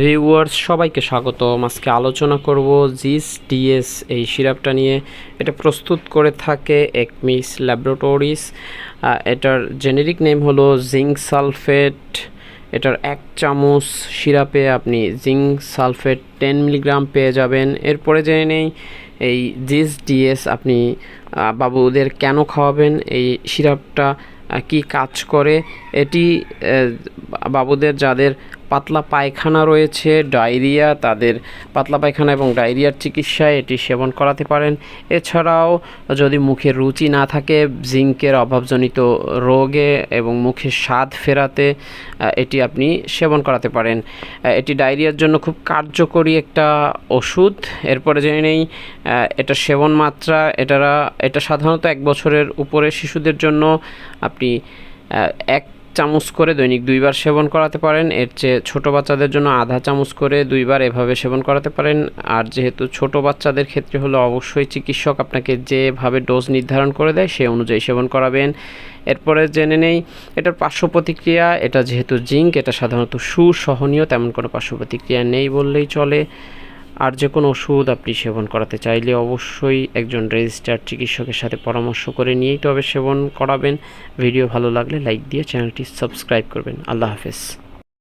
Viewers সবাইকে স্বাগতম। আজকে আলোচনা করব জিস, ডিএস এই সিরাপটা নিয়ে। এটা প্রস্তুত করে থাকে একমিস ল্যাবরেটরিজ। এটার জেনেরিক নেম হলো জিঙ্ক সালফেট। এটার এক চামচ সিরাপে আপনি জিঙ্ক সালফেট টেন মিলিগ্রাম পেয়ে যাবেন। এরপরে জেনে নেই, এই জিস, ডিএস আপনি বাবুদের কেন খাওয়াবেন? এই সিরাপটা কি কাজ করে? এটি বাবুদের যাদের পাতলা পায়খানা রয়েছে, ডায়রিয়া, তাদের পাতলা পায়খানা এবং ডায়রিয়ার চিকিৎসায় এটি সেবন করাতে পারেন। এছাড়াও যদি মুখের রুচি না থাকে, জিঙ্কের অভাবজনিত রোগে এবং মুখের স্বাদ ফেরাতে এটি আপনি সেবন করাতে পারেন। এটি ডায়রিয়ার জন্য খুব কার্যকরী একটা ওষুধ। এরপরে জেনে নেই এটা সেবন মাত্রা, এটারা, এটা সাধারণত এক বছরের উপরে শিশুদের জন্য আপনি এক চামচ করে দৈনিক দুইবার সেবন করাতে পারেন। এর চেয়ে ছোটো বাচ্চাদের জন্য আধা চামচ করে দুইবার এভাবে সেবন করাতে পারেন। আর যেহেতু ছোট বাচ্চাদের ক্ষেত্রে হলো অবশ্যই চিকিৎসক আপনাকে যেভাবে ডোজ নির্ধারণ করে দেয় সেই অনুযায়ী সেবন করাবেন। এরপরে জেনে নেই, এটার পার্শ্ব প্রতিক্রিয়া, এটা যেহেতু জিঙ্ক, এটা সাধারণত সুসহনীয়, তেমন কোনো পার্শ্ব প্রতিক্রিয়া নেই বললেই চলে। আর যে কোনো ওষুধ আপনি সেবন করাতে চাইলে অবশ্যই একজন রেজিস্টার চিকিৎসকের সাথে পরামর্শ করে নিয়েই তবে সেবন করাবেন। ভিডিও ভালো লাগলে লাইক দিয়ে চ্যানেলটি সাবস্ক্রাইব করবেন। আল্লাহ হাফেজ।